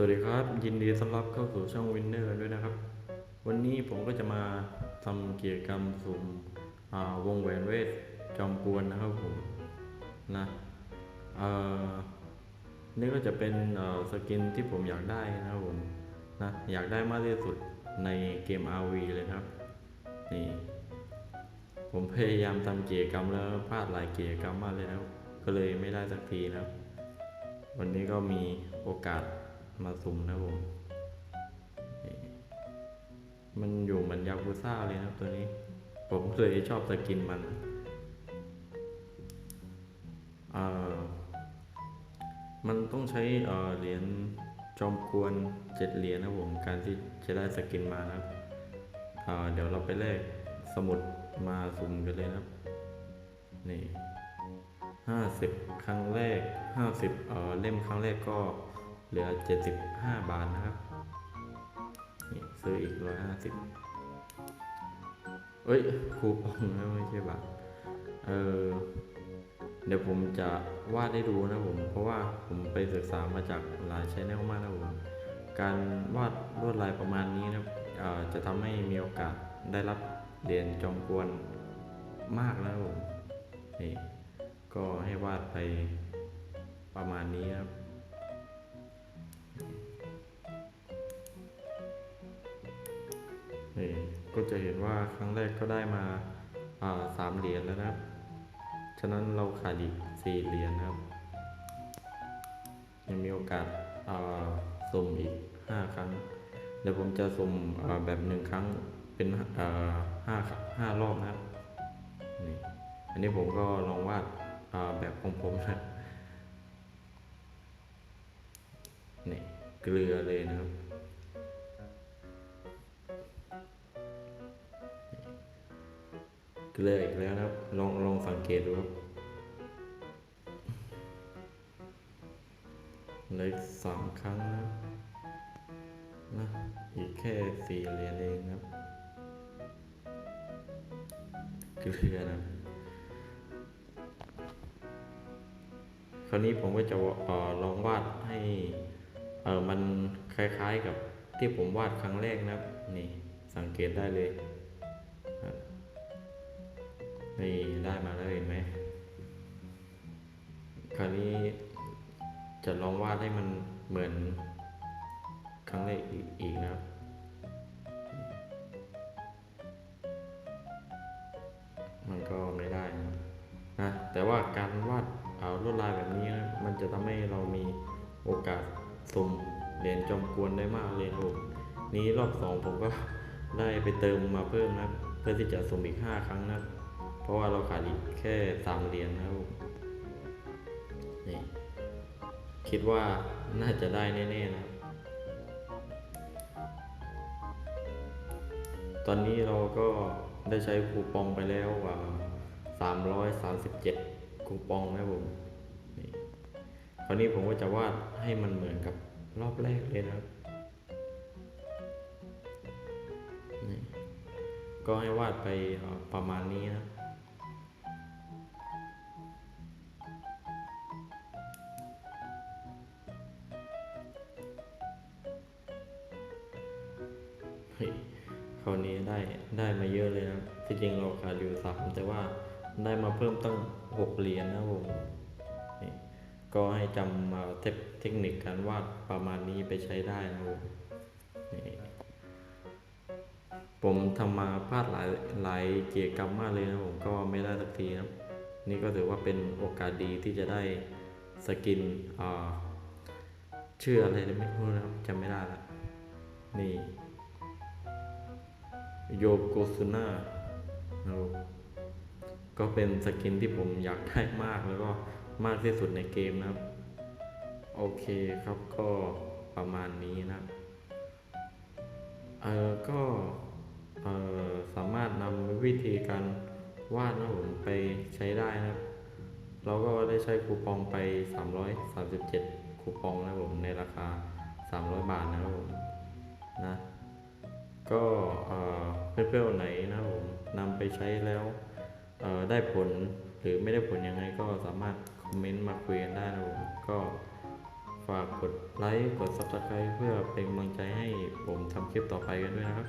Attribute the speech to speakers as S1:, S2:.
S1: สวัสดีครับ ยินดีต้อนรับเข้าสู่ช่องวินเนอร์ด้วยนะครับ วันนี้ผมก็จะมาทำกี่ยวกับสุ่มวงแหวนเวทจอมกวนนะครับผมนะนี่ก็จะเป็นสกินที่ผมอยากได้นะครับผมนะอยากได้มากที่สุดในเกม RV เลยครับนี่ผมพยายามทำกียร์กรรมแล้วพลาดหลายกียร์กรรมมากเลยนะก็เลยไม่ได้สักทีนะครับ วันนี้ก็มีโอกาส มาสุ่มนะผมมันอยู่เหมือนยากุซ่าเลยนะตัวนี้ ผมเลยชอบสกินมันมันต้องใช้เหรียญจอมกวนเจ็ดเหรียญนะผมการที่จะได้สกินมานะครับเเดี๋ยวเราไปแลกสมุดมาสุ่มกันเลยนะครับ นี่ห้าสิบครั้งแรกห้าสิบเล่มครั้งแรกก็ เหลือเจ็ดสิบห้าบาทนะครับนี่ซื้ออีกร้อยห้าสิบเอ้ย คูปองนะไม่ใช่บาท เออ เดี๋ยวผมจะวาดให้ดูนะผม เพราะว่าผมไปศึกษามาจากหลายชแนลมากนะผม การวาดลวดลายประมาณนี้นะจะทำให้มีโอกาสได้รับเหรียญจอมกวนมากแล้วผมนี่ก็ให้วาดไปประมาณนี้ครับ จะเห็นว่าครั้งแรกก็ได้มาสามเหรียญแล้วนะครับ ฉะนั้นเราขาดอีกสี่เหรียญนะครับ ยังมีโอกาสสุ่มอีกห้าครั้ง เดี๋ยวผมจะสุ่มแบบหนึ่งครั้งเป็นอ่าห้าห้ารอบนะครับนี่อันนี้ผมก็ลองวาดแบบของผมนะนี่เกลือเลยนะครับ เกลืออีกแล้วนะครับ ลองลองสังเกตดูครับเหลยสามครั้งนะนะอีกแค่สี่เหรียญเองครับ เกลือนะคราวนี้ผมก็จะออลองวาดให้เออมันคล้ายๆกับที่ผมวาดครั้งแรกนะครับ นี่สังเกตได้เลย นี่ได้มาแล้วเห็นไหม คราวนี้จะลองวาดให้มันเหมือนครั้งแรกอีกนะครับมันก็ไม่ได้นะแต่ว่าการวาดเอาลวดลายแบบนี้นะมันจะทำให้เรามีโอกาสสุ่มเหรียญจอมกวนได้มากเลยครับผมนี้รอบสองผมก็ได้ไปเติมมาเพิ่มนะเพื่อที่จะสุ่มอีกห้าครั้งนะค รับเพราะว่าเราขาดอีกแค่สามเหรียญนะครับนี่คิดว่าน่าจะได้แน่ๆนะครับตอนนี้เราก็ได้ใช้คูปองไปแล้วกว่า 337 คูปองนะครับผมนี่คราวนี้ผมก็จะวาดให้มันเหมือนกับรอบแรกเลยนะครับก็ให้วาดไปประมาณนี้นะ เฮ้ยคราวนี้ได้ได้มาเยอะเลยนะที่จริงเราขาดอยู่สามแต่ว่าได้มาเพิ่มตั้งหกเหรียญนะผมนี่ก็ให้จำมาเทคเทคนิคการวาดประมาณนี้ไปใช้ได้นะผมนี่ผมทำมาพลาดหลายหลายเกียรกรรมมากเลยนะผมก็ไม่ได้สักทีนะนี่ก็ถือว่าเป็นโอกาสดีที่จะได้สกินอ่าชื่ออะไรไม่รู้นะครับจำไม่ได้ละนี่ โยโกซุน่านะครับก็เป็นสกินที่ผมอยากได้มากแล้วก็มากที่สุดในเกมนะครับ โอเคครับก็ประมาณนี้นะเออก็เออสามารถนำวิธีการวาดนะผมไปใช้ได้นะครับ เราก็ได้ใช้คูปองไป 337 คูปองนะผมในราคา 300 บาทนะครับผมนะ ก็เพื่อนๆไหนนะผมนำไปใช้แล้วได้ผลหรือไม่ได้ผลยังไงก็สามารถคอมเมนต์มาคุยกันได้นะผมก็ฝากกดไลค์กด subscribe เพื่อเป็นกำลังใจให้ผมทำคลิปต่อไปกันด้วยนะครับ